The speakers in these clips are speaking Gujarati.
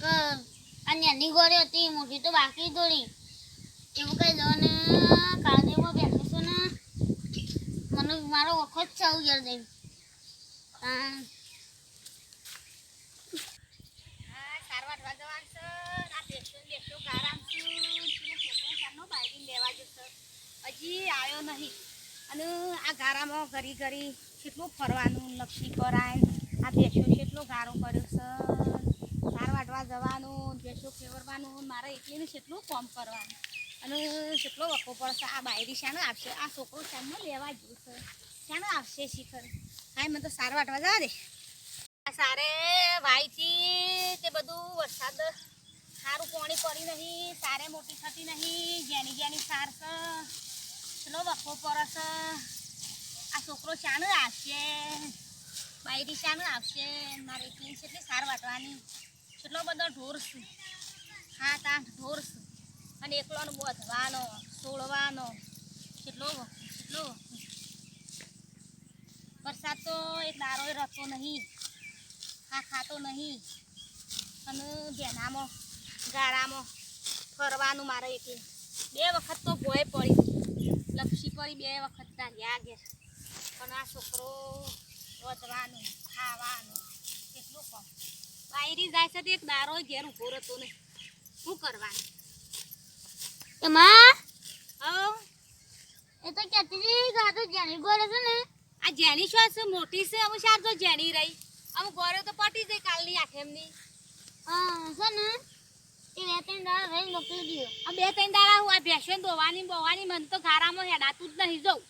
નાની ગોળી હતી મોટી તો બાકી થોડી. એવું કઈ દો ને કાદેમાં બેઠું છું ને, મને મારો વખત છે. આવું આ લેવા જશે. હજી આવ્યો નહીં. અને આ ગારામાં ઘરી ઘરી કેટલું ફરવાનું, નક્કી કરાય. આ ભેંસો કેટલો ગારો કર્યો છે. ધાર વાટવા જવાનું ભેંસો ખેવરવાનું મારે એકલીને કેટલું કોમ કરવાનું. અને કેટલો વખો પડશે, આ બાયરી શાનો આપશે આ છોકરો શાનો લેવા છે. શાનો આપશે શિખર. હા મને તો સાર વાટવા જવા દે. આ સારે વાયથી તે બધું વરસાદ સારું પાણી પડી નહીં, સારે મોટી થતી નહીં, જેની જેની સાર છે ચલો વખો પડશે. આ છોકરો શાનો આપશે બાયરી શાનો આપશે મારે એકલી છે એટલે સાર વાટવાની. કેટલો બધો ઢોર છે? સાત આઠ ઢોર અને એકલોનો બોધવાનો સોળવાનો. કેટલો કેટલો વરસાદ તો એક દારોય રહેતો નહીં. હા, ખાતો નહીં. અને ભેનામાં ગાળામાં ફરવાનું મારે એટલે બે વખત તો ભોય પડી. લપસી પડી બે વખત ચાલ્યા ઘેર. પણ આ છોકરો વધવાનું, ખાવાનું. કેટલું કમ. બાયરી જાય છે તે એક દારો ઘેર ઊભો રહેતો ને શું કરવાનું? હવ એ તો કહેતી હતી કે આ તો જાણી છે ને. આ જેણી શું છે મોટી છે? અમુક શાર તો જેની રહી. અમુક ગોરે તો પટી જાય કાલની આઠેમની હા છે ને. એ બે ત્રણ દાડા રહી મોકલી દીધો આ બે ત્રણ દાડા હું આ ભેંસો દોવાની બોવાની મને તો ગારામાં હેડાતું જ નહીં જવું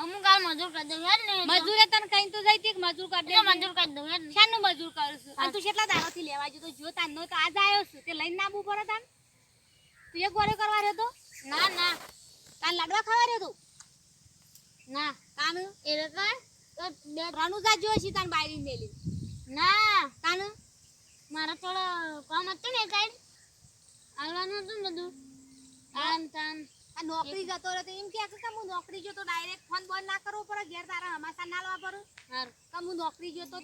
અમુક હાલ મજૂર કરી દઉં યાર ને મજૂર. તને કઈ તો જઈ હતી મજૂર કરી દે. મજૂર કરી દઉં યાર ને. શાનું મજૂર કરું છું? અને તું કેટલા દાડોથી લેવા જતો જો તારનો તો આજ આવ્યો છું. તે લઈને નાબુ પડે તાન. તું એક ગોળે કરવા રહ્યો તો? ના ના. તાન લાડવા ખાવા રહ્યો તો? ના. તાન? એ રકા તો બે રણુજા જો છે તાન બાયરી મેલી. ના. તાન? મારા થોડો કામ હતું ને કાઈ આવવાનું હતું ને બધું. આમ આ નોકરી જતો રહ્યો એમ કે કે હું નોકરી જો તો ડાયરેક્ટ ફોન બોન ના કરવો પડે ઘેર તારા હમાસા ના લાવવા પડે. હારું. કે હું નોકરી જો તો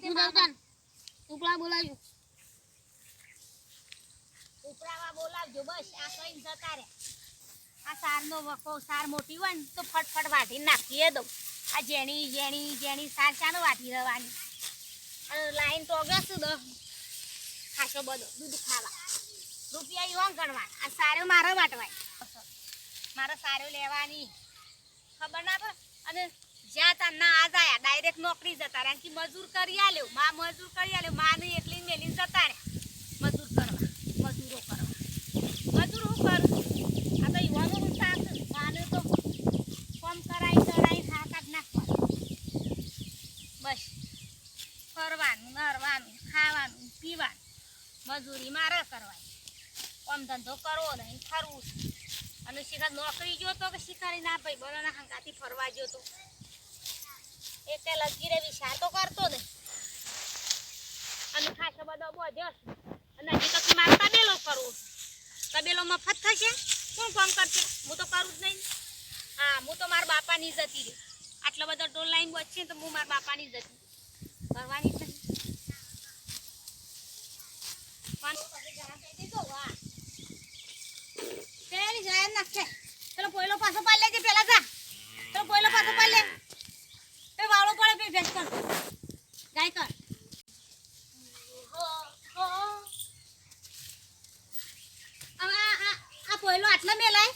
ઉપલા બોલાવજો. ઉપરાવા બોલાવજો બસ આ કઈ જતા રે આ સારનો વકો સાર મોટી હોય ને તો ફટફટ વાટી નાખીએ દઉં. આ જેણી જેણી જેણી સાર ચાનો વાટી રહેવાની અને લાઈન તો અગાશું દો ખાશો બધો દૂધ ખાવા. રૂપિયા એવા ગણવા આ સારો મારો વાટવાય મારે સારું લેવાની. ખબર ના પડે અને જ્યાં ત્યાં ના આ જાય ડાયરેક્ટ નોકરી જતા રહ્યા. કે મજૂર કરી આલ્યો. માં મજૂર કરી આલ્યો. માને એટલી મેલી જતા રહ્યા. મજૂર કરવા, મજૂરો કરવા. મજૂર હું કરું? આ તો યુવાનો સાથ માને તો કોમ કરાઈ કરાઈ થાકાત નાખવા બસ. ફરવાનું નરવાનું ખાવાનું, પીવાનું. મજૂરી મારે કરવાની. કોમ ધંધો કરવો નહીં, ફરવું. અને શિખર નોકરી જોતો કે શિખારી ના ભાઈ બોલોના હંગાથી ફરવા જોતો એટલે લગી રેવી સાતો કરતો ને. અને ખાસો બધો બોધ્યો છે. અને હજી તો મારે તબેલો કરવો છે. તબેલો મફત થશે? કોણ કામ કરશે? હું તો કરું જ નહીં. હા હું તો મારા બાપાની જતી રહી આટલો બધો ટોલ લાઈન બચશે તો હું મારા બાપાની જતી જ નહીં પણ ઘણા કહી દીધો, વાહ. પેલી જાય નાખે પેલો પોયલો પાછો પાડી લેજે પેલા જા. પેલો પોયલો પાછો પાડી લે. એ વાળો પડે પે ભેંસ કર ગાય કર આ પોયલો આટલા મેલાય?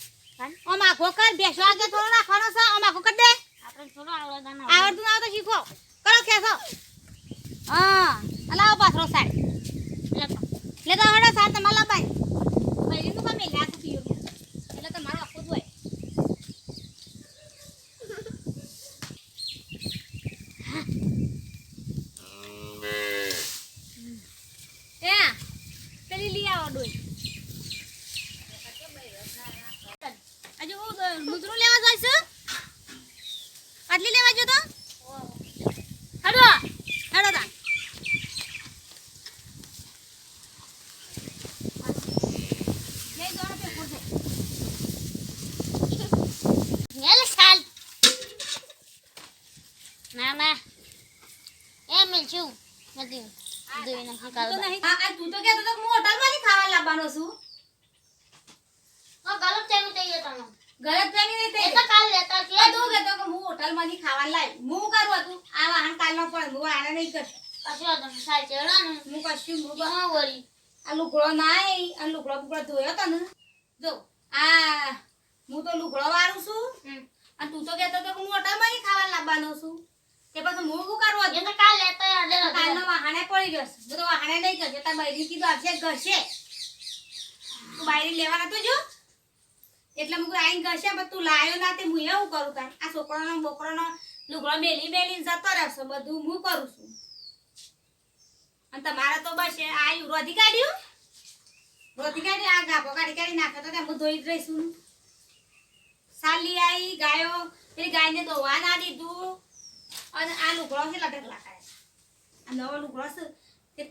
આમ આખો કર ભેંસો આગળ થોડો રાખવાનો છે આમ આખો કર દે. આવડતા ના આવડતું શીખો. કરો ખેસો હા લાવો પાથરો સાહેબ લે તો હડો સાહેબ તમારે લાવવાય પહેલી તું કામ મેલ્યા છે પીઓ એટલે તમારું આખું જ હોય એ પેલી લઈ આવો ડોઈ હજુ હું મુદ્રું લેવા જઈશ આટલી લેવા જો તો? હડો. હડો તા ના ના. એ મિલશું નથી. તો તું તો કહેતો તો હું હોટલમાંથી ખાવા લાવવાનો છું. થઈ તો. કાલ લેતા તું કહેતો કે હું હોટલમાં થી ખાવાનું લાવી. હું કરું હતું? આ વાહન કાલનો પણ હું આને નહીં કરતો. કશો તમે સાઈ ચડો ને. હું કશું હું તો હા વળી. આ લુગડો નાય આ લુગડો બુગડો ધોયો તો ને. જો આ હું તો લુગડો વાળું છું. અને તું તો કહેતો તો કે હું હોટલમાં નહીં ખાવા લાવવાનો છું. તે પછી હું શું કરું હતું? તો કાલ લેતા વાહણે પડી ગયો હું તો વાહણે નહીં કરશે તાર બૈરી કીધું આવશે ઘસે તું બાયરી લેવાના તો જો એટલે મું કીધું ગશે, પણ તું લાયો ના તે હું એવું કરું તાર. આ છોકરાનો, બોકરાનો લુગડો મેલી મેલી જતો રહેશે, બધું હું કરું છું. અને તમારે તો બસ આયું રોધી કાઢ્યું રોધી કાઢી, આ ગાભો કાઢી કાઢી નાખે તો હું ધોઈ રહીશું. સાલી આવી ગાયો, પેલી ગાયને ધોવા ના દીધું. અને આ લુગડો છે લટકલા કરે. આ નવો લુગડો છે, તે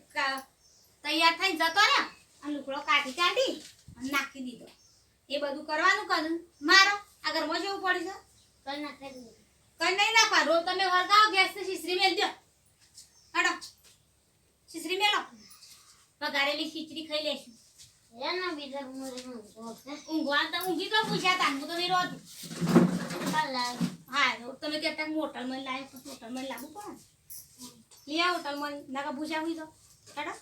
તૈયાર થઈને જતો ને આ લુગડો કાઢી કાઢી અને નાખી દીધો. એ બધું કરવાનું કાનું. મારો આ ઘરમાં જવું પડે છે. કઈ ના દે. કઈ નહીં નાખવા રોજ તમે વળગાવો ગેસથી શીશરી મેલ દો હડો. શીશરી મેલો. વઘારેલી ખીચડી ખાઈ લેશું. એના બીજા ઊંઘવા તો ઊંઘી તો પૂછ્યા તા હું તો નહીં રોતી. હા તમે કહેતા હોટલમાં હોટલ હોટલમાં લાવવું પડે. લે લઈ આવો હોટલમાં નાકા પૂછ્યા હોય તો હેડો.